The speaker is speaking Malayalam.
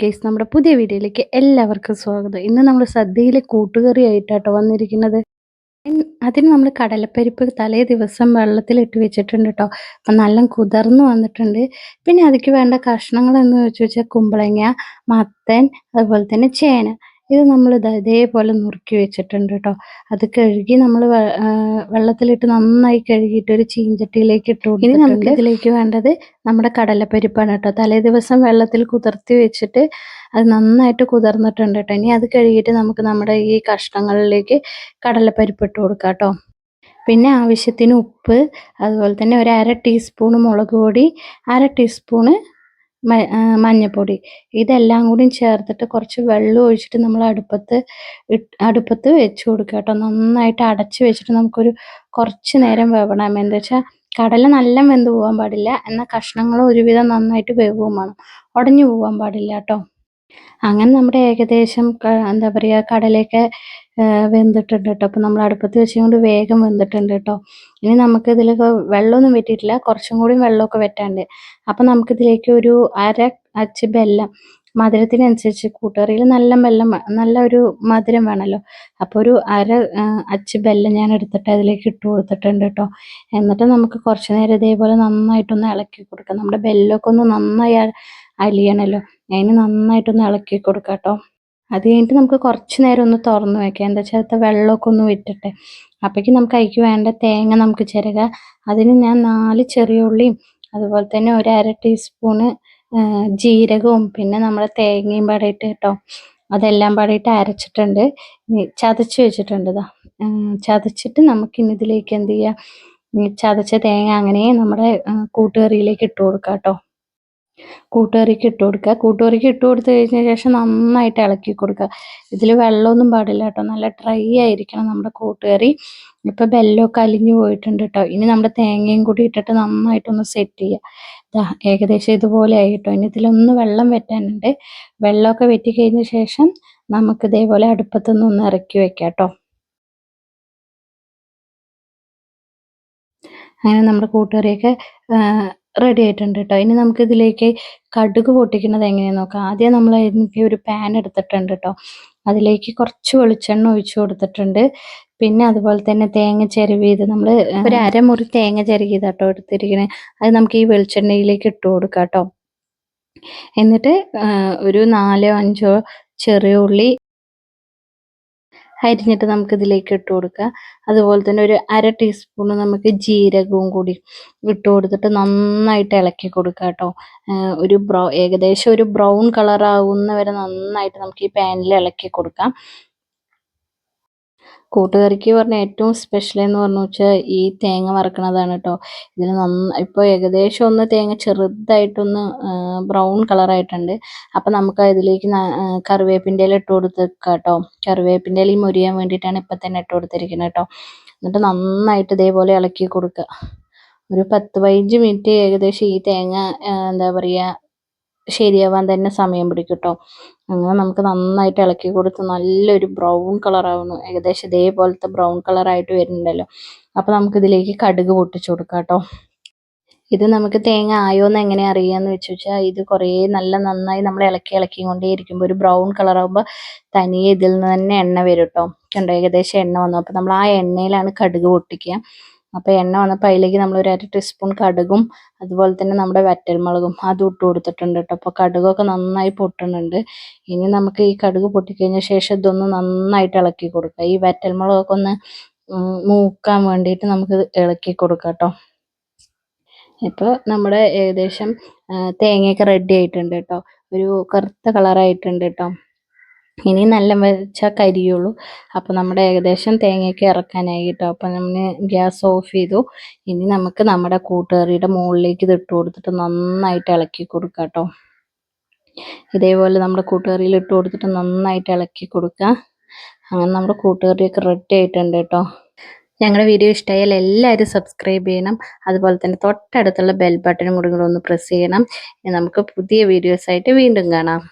ഗെയ്സ് നമ്മുടെ പുതിയ വീഡിയോയിലേക്ക് എല്ലാവർക്കും സ്വാഗതം. ഇന്ന് നമ്മൾ സദ്യയിലെ കൂട്ടുകറി ആയിട്ടാട്ടോ വന്നിരിക്കുന്നത്. അതിന് നമ്മൾ കടലപ്പരിപ്പ് തലേ ദിവസം വെള്ളത്തിലിട്ട് വെച്ചിട്ടുണ്ട് കേട്ടോ അപ്പം നല്ല കുതിർന്ന് വന്നിട്ടുണ്ട്. പിന്നെ അതിക്ക് വേണ്ട കഷ്ണങ്ങൾ എന്ന് വെച്ച് വെച്ചാൽ കുമ്പളങ്ങ മത്തൻ അതുപോലെ തന്നെ ചേന. ഇത് നമ്മൾ ഇതേപോലെ നുറുക്കി വെച്ചിട്ടുണ്ട് കേട്ടോ അത് കഴുകി നമ്മൾ വെള്ളത്തിലിട്ട് നന്നായി കഴുകിയിട്ട് ഒരു ചീഞ്ചട്ടിയിലേക്ക് ഇട്ടു ഇനി നമുക്ക് ഇതിലേക്ക് വേണ്ടത് നമ്മുടെ കടലപ്പരിപ്പാണ് കേട്ടോ തലേ ദിവസം വെള്ളത്തിൽ കുതിർത്തി വെച്ചിട്ട് അത് നന്നായിട്ട് കുതിർന്നിട്ടുണ്ട് കേട്ടോ ഇനി അത് കഴുകിയിട്ട് നമുക്ക് നമ്മുടെ ഈ കഷ്ണങ്ങളിലേക്ക് കടലപ്പരിപ്പ് ഇട്ട് കൊടുക്കാം കേട്ടോ പിന്നെ ആവശ്യത്തിന് ഉപ്പ് അതുപോലെ തന്നെ ഒരു അര ടീസ്പൂൺ മുളക് പൊടി അര ടീസ്പൂണ് മ- ആ, മഞ്ഞപ്പൊടി. ഇതെല്ലാം കൂടി ചേർത്തിട്ട് കുറച്ച് വെള്ളം ഒഴിച്ചിട്ട് നമ്മൾ അടുപ്പത്ത് അടുപ്പത്ത് വെച്ച് കൊടുക്കുക കേട്ടോ. നന്നായിട്ട് അടച്ച് വെച്ചിട്ട് നമുക്കൊരു കുറച്ച് നേരം വേവണം. എന്താ വെച്ചാൽ കടല നല്ല വെന്ത് പോകാൻ പാടില്ല. എന്നാൽ കഷ്ണങ്ങൾ ഒരുവിധം നന്നായിട്ട് വേവുകയും വേണം. ഉടഞ്ഞു പോകാൻ പാടില്ല കേട്ടോ. അങ്ങനെ നമ്മുടെ ഏകദേശം എന്താ പറയുക കടലയൊക്കെ ആ, വെന്തിട്ടുണ്ട് കേട്ടോ അപ്പം നമ്മൾ അടുപ്പത്ത് വെച്ചുകൊണ്ട് വേഗം വെന്തിട്ടുണ്ട് കേട്ടോ ഇനി നമുക്ക് ഇതിലൊക്കെ വെള്ളമൊന്നും വെറ്റിയിട്ടില്ല കുറച്ചും കൂടി വെള്ളമൊക്കെ വെറ്റാണ്ട് അപ്പം നമുക്കിതിലേക്ക് ഒരു അര അച്ച് ബെല്ലം മധുരത്തിനനുസരിച്ച് കൂട്ടുകറിയിൽ നല്ല ബെല്ലം നല്ല ഒരു മധുരം വേണമല്ലോ അപ്പോൾ ഒരു അര അച്ച് ബെല്ലം ഞാൻ എടുത്തിട്ട് അതിലേക്ക് ഇട്ട് കൊടുത്തിട്ടുണ്ട് കേട്ടോ എന്നിട്ട് നമുക്ക് കുറച്ച് നേരം ഇതേപോലെ നന്നായിട്ടൊന്ന് ഇളക്കി കൊടുക്കാം. നമ്മുടെ ബെല്ലൊക്കെ ഒന്ന് നന്നായി അലിയണമല്ലോ അതിന് നന്നായിട്ടൊന്ന് ഇളക്കി കൊടുക്കാം കേട്ടോ അത് കഴിഞ്ഞിട്ട് നമുക്ക് കുറച്ച് നേരം ഒന്ന് തുറന്നു വെക്കാം. എന്താ വെച്ചാൽ വെള്ളമൊക്കെ ഒന്ന് വിട്ടിട്ട്. അപ്പോഴേക്കും നമുക്ക് അതിക്ക് വേണ്ട തേങ്ങ നമുക്ക് ചിരക അതിന് ഞാൻ നാല് ചെറിയ ഉള്ളിയും അതുപോലെ തന്നെ ഒരു അര ടീസ്പൂണ് ജീരകവും പിന്നെ നമ്മുടെ തേങ്ങയും പാടിയിട്ട് കേട്ടോ. അതെല്ലാം പാടിയിട്ട് അരച്ചിട്ടുണ്ട്. ചതച്ച് വെച്ചിട്ടുണ്ട് ഇതാ ചതച്ചിട്ട് നമുക്ക് ഇനി ഇതിലേക്ക് എന്ത് ചെയ്യാം? ഈ ചതച്ച തേങ്ങ അങ്ങനെ നമ്മുടെ കൂട്ടുകറിയിലേക്ക് ഇട്ട് കൊടുക്കാം കേട്ടോ കൂട്ടുകറിക്ക് ഇട്ട് കൊടുക്കുക. കൂട്ടുകറിക്ക് ഇട്ട് കൊടുത്തു കഴിഞ്ഞ ശേഷം നന്നായിട്ട് ഇളക്കി കൊടുക്കുക. ഇതിൽ വെള്ളമൊന്നും പാടില്ല കേട്ടോ. നല്ല ഡ്രൈ ആയിരിക്കണം നമ്മുടെ കൂട്ടുകറി ഇപ്പം ബെല്ലമൊക്കെ അലിഞ്ഞു പോയിട്ടുണ്ട് കേട്ടോ. ഇനി നമ്മുടെ തേങ്ങയും കൂടി ഇട്ടിട്ട് നന്നായിട്ടൊന്ന് സെറ്റ് ചെയ്യുക. ഇതാ ഏകദേശം ഇതുപോലെ ആയി കേട്ടോ. ഇനി ഇതിലൊന്ന് വെള്ളം വെറ്റാനുണ്ട് വെള്ളമൊക്കെ വെറ്റി കഴിഞ്ഞ ശേഷം നമുക്ക് ഇതേപോലെ അടുപ്പത്തുനിന്ന് ഒന്ന് ഇറക്കി വെക്കാം കേട്ടോ. അങ്ങനെ നമ്മുടെ കൂട്ടുകറിയൊക്കെ റെഡി ആയിട്ടുണ്ട് കേട്ടോ ഇനി നമുക്ക് ഇതിലേക്ക് കടുക് പൊട്ടിക്കുന്നത് എങ്ങനെയാണെന്ന് നോക്കാം. ആദ്യം നമ്മൾ എനിക്ക് ഒരു പാൻ എടുത്തിട്ടുണ്ട് കേട്ടോ അതിലേക്ക് കുറച്ച് വെളിച്ചെണ്ണ ഒഴിച്ചു കൊടുത്തിട്ടുണ്ട്. പിന്നെ അതുപോലെ തന്നെ തേങ്ങ ചിരവിയത് നമ്മൾ ഒരു അരമുറി തേങ്ങ ചിരകിയത് കേട്ടോ എടുത്തിരിക്കണേ. അത് നമുക്ക് ഈ വെളിച്ചെണ്ണയിലേക്ക് ഇട്ട് കൊടുക്കാം കേട്ടോ എന്നിട്ട് ഒരു നാലോ അഞ്ചോ ചെറിയ ഉള്ളി അരിഞ്ഞിട്ട് നമുക്ക് ഇതിലേക്ക് ഇട്ട് കൊടുക്കുക. അതുപോലെ തന്നെ ഒരു അര ടീസ്പൂൺ നമുക്ക് ജീരകവും കൂടി ഇട്ട് കൊടുത്തിട്ട് നന്നായിട്ട് ഇളക്കി കൊടുക്കുക കേട്ടോ. ഒരു ബ്രൗ ഏകദേശം ഒരു ബ്രൗൺ കളർ ആവുന്ന വരെ നന്നായിട്ട് നമുക്ക് ഈ പാനിൽ ഇളക്കി കൊടുക്കാം. കൂട്ടുകറിക്ക് പറഞ്ഞ ഏറ്റവും സ്പെഷ്യൽ എന്ന് പറഞ്ഞു വെച്ചാൽ ഈ തേങ്ങ വറക്കണതാണ് കേട്ടോ ഇതിന് നന്ന ഇപ്പോൾ ഏകദേശം ഒന്ന് തേങ്ങ ചെറുതായിട്ടൊന്ന് ബ്രൗൺ കളറായിട്ടുണ്ട് അപ്പം നമുക്ക് ഇതിലേക്ക് കറിവേപ്പിന്റെ ഇല ഇട്ട് കൊടുത്തേക്കാം കേട്ടോ കറിവേപ്പിന്റെ ഇലയും മുരിയാൻ വേണ്ടിയിട്ടാണ് ഇപ്പം തന്നെ ഇട്ട് കൊടുത്തിരിക്കുന്നത് കേട്ടോ എന്നിട്ട് നന്നായിട്ട് ഇതേപോലെ ഇളക്കി കൊടുക്കുക ഒരു പത്ത് പതിനഞ്ച് മിനിറ്റ് ഏകദേശം ഈ തേങ്ങ എന്താ പറയുക ശരിയാവാൻ തന്നെ സമയം പിടിക്കും കേട്ടോ അങ്ങനെ നമുക്ക് നന്നായിട്ട് ഇളക്കി കൊടുത്ത് നല്ലൊരു ബ്രൗൺ കളറാവുന്നു. ഏകദേശം ഇതേപോലത്തെ ബ്രൗൺ കളറായിട്ട് വരുന്നുണ്ടല്ലോ. അപ്പം നമുക്ക് ഇതിലേക്ക് കടുക് പൊട്ടിച്ചു കൊടുക്കാം കേട്ടോ ഇത് നമുക്ക് തേങ്ങ ആയോന്ന് എങ്ങനെ അറിയാന്ന് വെച്ച് വെച്ചാൽ ഇത് കുറേ നല്ല നന്നായി നമ്മൾ ഇളക്കി ഇളക്കി കൊണ്ടേ ഇരിക്കുമ്പോൾ ഒരു ബ്രൗൺ കളർ ആകുമ്പോൾ തനിയെ ഇതിൽ നിന്ന് തന്നെ എണ്ണ വരും കേട്ടോ കണ്ടോ? ഏകദേശം എണ്ണ വന്നു. അപ്പോൾ നമ്മൾ ആ എണ്ണയിലാണ് കടുക് പൊട്ടിക്കുക. അപ്പോൾ എണ്ണ വന്നപ്പോൾ അതിലേക്ക് നമ്മൾ ഒരു അര ടീസ്പൂൺ കടുകും അതുപോലെ തന്നെ നമ്മുടെ വറ്റൽമുളകും അതും ഇട്ട് കൊടുത്തിട്ടുണ്ട് കേട്ടോ അപ്പോൾ കടുകൊക്കെ നന്നായി പൊട്ടുന്നുണ്ട്. ഇനി നമുക്ക് ഈ കടുക് പൊട്ടിക്കഴിഞ്ഞ ശേഷം ഇതൊന്ന് നന്നായിട്ട് ഇളക്കി കൊടുക്കുക ഈ വറ്റൽമുളകൊക്കെ ഒന്ന് മൂക്കാൻ വേണ്ടിയിട്ട് നമുക്ക് ഇളക്കി കൊടുക്കാം കേട്ടോ ഇപ്പോൾ നമ്മുടെ ഏകദേശം തേങ്ങയൊക്കെ റെഡി ആയിട്ടുണ്ട് കേട്ടോ ഒരു കറുത്ത കളറായിട്ടുണ്ട് കേട്ടോ ഇനി നല്ല വെച്ചാൽ കരിയുള്ളൂ അപ്പോൾ നമ്മുടെ ഏകദേശം തേങ്ങയൊക്കെ ഇറക്കാനായി കേട്ടോ അപ്പോൾ നമ്മൾ ഗ്യാസ് ഓഫ് ചെയ്തു. ഇനി നമുക്ക് നമ്മുടെ കൂട്ടുകറിയുടെ മുകളിലേക്ക് ഇത് ഇട്ട് കൊടുത്തിട്ട് നന്നായിട്ട് ഇളക്കി കൊടുക്കാം കേട്ടോ. ഇതേപോലെ നമ്മുടെ കൂട്ടുകറിയിൽ ഇട്ട് കൊടുത്തിട്ട് നന്നായിട്ട് ഇളക്കി കൊടുക്കുക അങ്ങനെ നമ്മുടെ കൂട്ടുകറിയൊക്കെ റെഡി ആയിട്ടുണ്ട് കേട്ടോ. ഞങ്ങളുടെ വീഡിയോ ഇഷ്ടമായാൽ എല്ലാവരും സബ്സ്ക്രൈബ് ചെയ്യണം. അതുപോലെ തന്നെ തൊട്ടടുത്തുള്ള ബെൽ ബട്ടണും കൂടി കൂടെ ഒന്ന് പ്രസ് ചെയ്യണം. നമുക്ക് പുതിയ വീഡിയോസായിട്ട് വീണ്ടും കാണാം.